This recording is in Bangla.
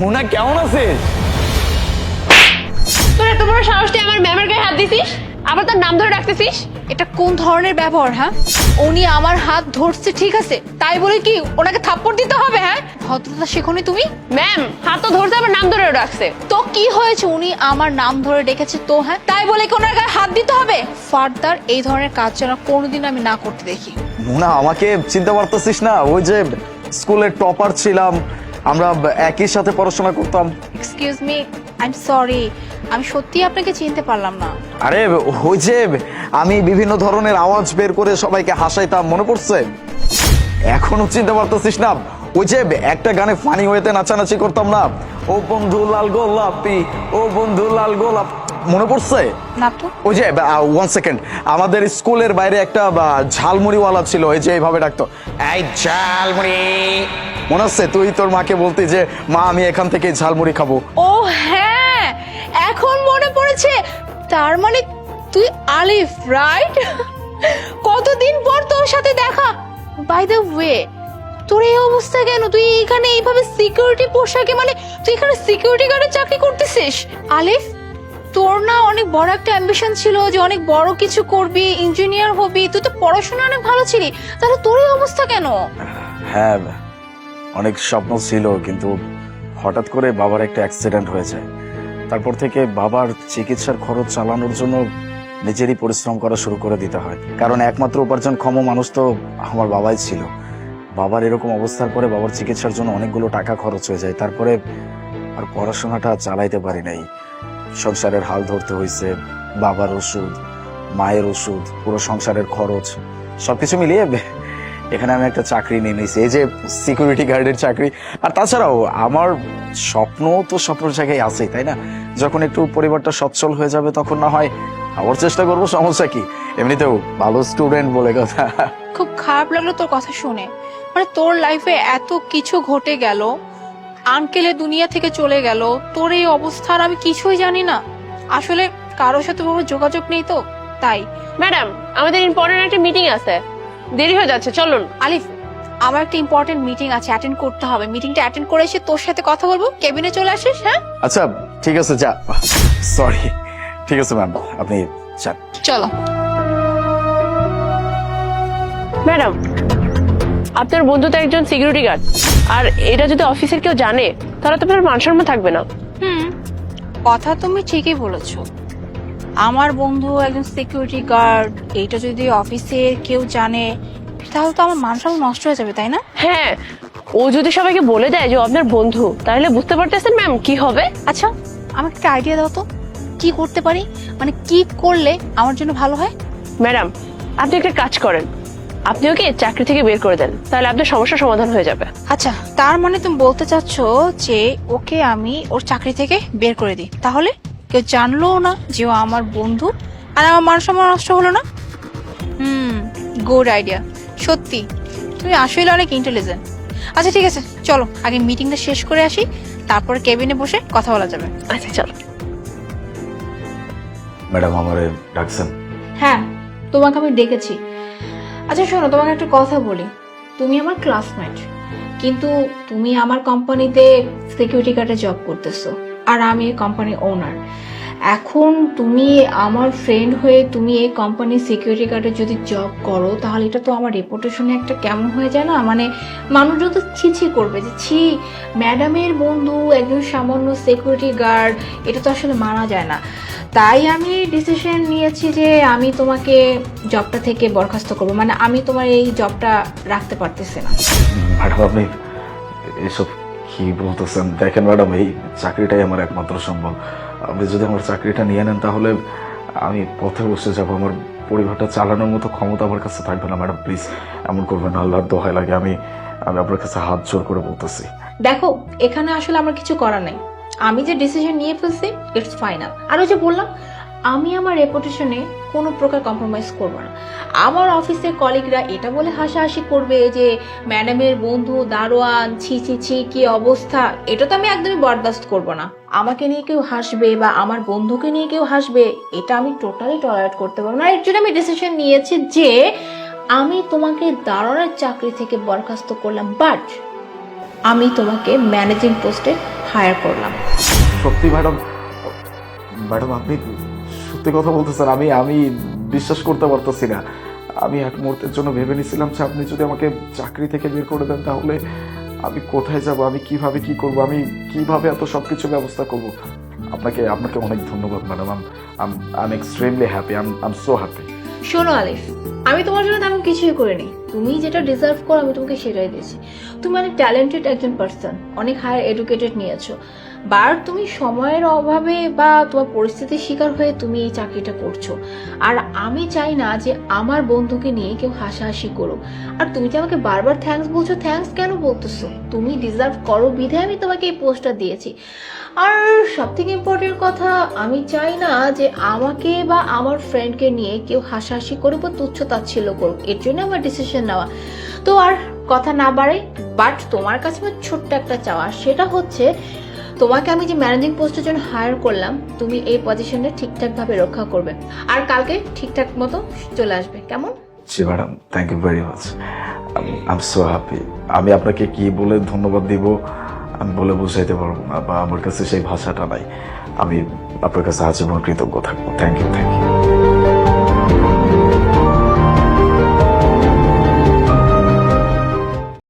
মোনা কেমন আছিস? তোর এত বড় সাহস তুই আমার ম্যামের গায়ে হাত দিছিস? আবার তোর নাম ধরে রাখতেছিস এটা কোন ধরনের ব্যবহার হ্যাঁ? উনি আমার হাত ধরছে ঠিক আছে? তাই বলে কি ওনাকে থাপ্পড় দিতে হবে হ্যাঁ? ভদ্রতা শেখনি তুমি? ম্যাম হাত তো ধরতে আবার নাম ধরে রাখছে তো কি হয়েছে? উনি আমার নাম ধরে ডেকেছে তো হ্যাঁ? তাই বলে কি ওনার গায়ে হাত দিতে হবে? ফার্দার এই ধরনের কাজ যেন কোনোদিন আমি না করতে দেখি। মোনা আমাকে চিনতে পারতেছিস না? ওই যে স্কুলের টপার ছিলাম আমরা একই সাথে পড়াশোনা করতাম। Excuse me I am sorry আমি সত্যি আপনাকে চিনতে পারলাম না। আরে ওই যে আমি বিভিন্ন ধরনের আওয়াজ বের করে সবাইকে হাসাইতাম মনে পড়ছে? এখনও চিনতে পারতেছিস না? ওই যে একটা গানে ফানি হয়েতে নাচানাচি করতাম না? ও বন্ধু লাল গোলাপি ও বন্ধু লাল গোলাপ মনে পড়ছে? না তো ওই যে ওয়ান সেকেন্ড আমাদের স্কুলের বাইরে একটা ঝালমুড়িওয়ালা ছিল ওই যে এইভাবে ডাকতো। এই ঝালমুড়ি। মনে হচ্ছে তুই তোর মাকে বলতি যে মা আমি এখান থেকে ঝালমুড়ি খাব। ও হ্যাঁ এখন মনে পড়েছে তার মানে তুই আলিফ রাইট কতদিন পর তোর সাথে দেখা? বাই দ্য ওয়ে তোর এই অবস্থা কেন? তুই এখানে এইভাবে সিকিউরিটি পোশাকে মানে তুই এখানে সিকিউরিটি গার্ডের চাকরি করতেছিস? আলিফ তোর না অনেক বড় একটা অ্যাম্বিশন ছিল যে অনেক বড় কিছু করবি ইঞ্জিনিয়ার হবি তুই তো পড়াশোনা অনেক ভালো ছিলি তাহলে তোর এই অবস্থা কেন? হ্যাঁ অনেক স্বপ্ন ছিল, কিন্তু হঠাৎ করে বাবার একটা অ্যাক্সিডেন্ট হয়ে যায় তারপর থেকে বাবার চিকিৎসার খরচ চালানোর জন্য নিজেরই পরিশ্রম করা শুরু করে দিতে হয়। কারণ একমাত্র উপার্জনক্ষম মানুষ তো আমার বাবাই ছিল। বাবার এরকম অবস্থার পরে বাবার চিকিৎসার জন্য অনেকগুলো টাকা খরচ হয়ে যায়। তারপরে আর পড়াশোনাটা চালাইতে পারি নাই। সংসারের হাল ধরতে হয়েছে বাবার ওষুধ, মায়ের ওষুধ, পুরো সংসারের খরচ, সবকিছু মিলিয়ে এখানে আমি একটা চাকরি নিয়ে নিয়েছি এই যে সিকিউরিটি গার্ডের চাকরি। আর তাছাড়াও আমার স্বপ্ন তো স্বপ্নের জায়গায় আছে তাই না? যখন একটু পরিবারটা সচ্ছল হয়ে যাবে তখন না হয় আবার চেষ্টা করব সমস্যা কি? এমনিতেও ভালো স্টুডেন্ট বলে কথা। খুব খারাপ লাগল তোর কথা শুনে। মানে তোর লাইফে এত কিছু ঘটে গেল আঙ্কেলে দুনিয়া থেকে চলে গেল তোর এই অবস্থার আমি কিছুই জানি না। আসলে কারোর সাথে ভাবে যোগাযোগ নেই তো তাই। ম্যাডাম আমাদের ইম্পর্টেন্ট একটা মিটিং আছে। দেরি হয়ে যাচ্ছে চলুন। আলিফ আমার একটা ইম্পর্টেন্ট মিটিং আছে অ্যাটেন্ড করতে হবে। মিটিংটা অ্যাটেন্ড করে এসে তোর সাথে কথা বলব। কেবিনে চলে আসিস হ্যাঁ? আচ্ছা ঠিক আছে যা। সরি ঠিক আছে ম্যাম আপনি যান। চলো। ম্যাডাম আপনার বন্ধু তো একজন সিকিউরিটি গার্ড আর এটা যদি অফিসের কেউ জানে তাহলে তো আপনার মান সম্মান থাকবে না। হুম। কথা তুমি ঠিকই বলেছ। আমার বন্ধু একজন সিকিউরিটি গার্ড এইটা যদি অফিসের কেউ জানে তাহলে তো আমার মান সম্মান নষ্ট হয়ে যাবে তাই না? হ্যাঁ ও যদি সবাইকে বলে দেয় যে ও আপনার বন্ধু তাহলে বুঝতে পারতেছেন ম্যাম কি হবে? আচ্ছা আমাকে একটা আইডিয়া দাও তো। কি করতে পারি? মানে কি করলে আমার জন্য ভালো হয়? ম্যাডাম আপনি একটা কাজ করেন। আপনি ওকে চাকরি থেকে বের করে দেন তাহলে আপনার সমস্যার সমাধান হয়ে যাবে। আচ্ছা তার মানে তুমি বলতে চাচ্ছ যে ওকে আমি ওর চাকরি থেকে বের করে দিই। তাহলে? কেউ জানলোও না যে ও আমার বন্ধু আর আমার মান সম্মান নষ্ট হলো না? হুম গুড আইডিয়া সত্যি তুমি আসলে অনেক ইন্টেলিজেন্ট আচ্ছা ঠিক আছে চলো আগে মিটিংটা শেষ করে আসি তারপর কেবিনে বসে কথা বলা যাবে। আচ্ছা চলো। ম্যাডাম আমারে ডাকছেন। হ্যাঁ তোমাকে আমি ডেকেছি। আচ্ছা শোনো তোমাকে একটা কথা বলি। তুমি আমার ক্লাসমেট কিন্তু তুমি আমার কোম্পানিতে সিকিউরিটি গার্ডে জব করতেছো। আর আমি এই কোম্পানির ওনার এখন তুমি আমার ফ্রেন্ড হয়ে তুমি এই কোম্পানির সিকিউরিটি গার্ডে যদি জব করো, তাহলে এটা তো আমার রেপুটেশনে একটা কেমন হয়ে যায় না? মানে মানুষজন তো ছি ছি করবে যে, ছি ম্যাডামের বন্ধু, একজন সামান্য সিকিউরিটি গার্ড এটা তো আসলে মানা যায় না। তাই আমি ডিসিশন নিয়েছি যে, আমি তোমাকে জবটা থেকে বরখাস্ত করব। মানে আমি তোমার এই জবটা রাখতে পারতেছি না। এসব কি বলতেছেন দেখেন ম্যাডাম, এই চাকরিটাই আমার একমাত্র সম্ভব আপনি যদি আমার চাকরিটা নিয়ে নেন, তাহলে আমি পথে বসে যাব। আমার পরিবারটা চালানোর মতো ক্ষমতা আমার কাছে থাকবে না, ম্যাডাম, প্লিজ। এমন করবেন আল্লাহর দোহাই লাগে। আমি আমি আপনার কাছে হাত জোর করে বলতেছি। দেখো, এখানে আসলে আমার কিছু করার নেই। আমি যে ডিসিশন নিয়ে ফেলছি ইটস ফাইনাল আর ওই যে বললাম আমি আমার রেপুটেশনে কোনো প্রকার কম্প্রোমাইজ করব না। আমার অফিসের কলিগরা এটা বলে হাসাহাসি করবে যে ম্যাডামের বন্ধু, দারোয়ান, ছি ছি ছি, কি অবস্থা? এটা তো আমি একদমই বরদাস্ত করব না। আমাকে নিয়ে কেউ হাসবে বা আমার বন্ধুকে নিয়ে কেউ হাসবে, এটা আমি টোটালি টলারেট করতে পারব না। এর জন্য আমি ডিসিশন নিয়েছি যে, আমি তোমাকে দারোয়ানের চাকরি থেকে বরখাস্ত করলাম বাট আমি তোমাকে ম্যানেজিং পোস্টে হায়ার করলাম। সত্যি ম্যাডাম ম্যাডাম আপনি সত্যি কথা বলতেছেন আমি আমি বিশ্বাস করতে পারতেছি না। আমি এক মুহূর্তের জন্য ভেবে নিয়েছিলাম যে আপনি যদি আমাকে চাকরি থেকে বের করে দেন তাহলে আমি কোথায় যাব, আমি কীভাবে কি করব, আমি কীভাবে এত সব কিছু ব্যবস্থা করব? আপনাকে আপনাকে অনেক ধন্যবাদ, madam. Um um I am extremely happy um um so happy শোনো আলিফ, আমি তোমার জন্য তেমন কিছুই করিনি। তুমি যেটা ডিজার্ভ করো, আমি তোমাকে সেটাই দিয়েছি। তুমি অনেক ট্যালেন্টেড একজন পার্সন অনেক হায়ার এডুকেটেড নিয়েছো। বার তুমি সময়ের অভাবে বা তোমার পরিস্থিতির শিকার হয়ে তুমি এই চাকরিটা করছ। আর আমি চাই না যে আমার বন্ধুকে নিয়ে কেউ হাসাহাসি করুক। আর তুমি যে আমাকে বারবার থ্যাঙ্কস বলছো থ্যাঙ্কস কেন বলতেছো? তুমি ডিজার্ভ করো বিধে আমি তোমাকে এই পোস্টটা দিয়েছি। আর সব থেকে ইম্পর্টেন্ট কথা, আমি চাই না যে আমাকে বা আমার ফ্রেন্ডকে নিয়ে কেউ হাসাহাসি করুক বা তুচ্ছ তাচ্ছিল্য করুক। এর জন্য আমার ডিসিশন নেওয়া। তো আর কথা না বাড়ে বাট তোমার কাছে আমার ছোট্ট একটা চাওয়া, সেটা হচ্ছে তোমাকে আমি যে ম্যানেজিং পোস্টের জন্য হায়ার করলাম, তুমি এই পজিশনে ঠিকঠাকভাবে রক্ষা করবে। আর কালকে ঠিকঠাক মতো চলে আসবে, কেমন? জি madam thank you very much I so happy আমি আপনাকে কি বলে ধন্যবাদ দিব, আমি বলে বুঝাইতে পারব না, বা আমার কাছে সেই ভাষাটা নাই। আমি আপনার কাছে আজীবন কৃতজ্ঞ থাকব। Thank you thank you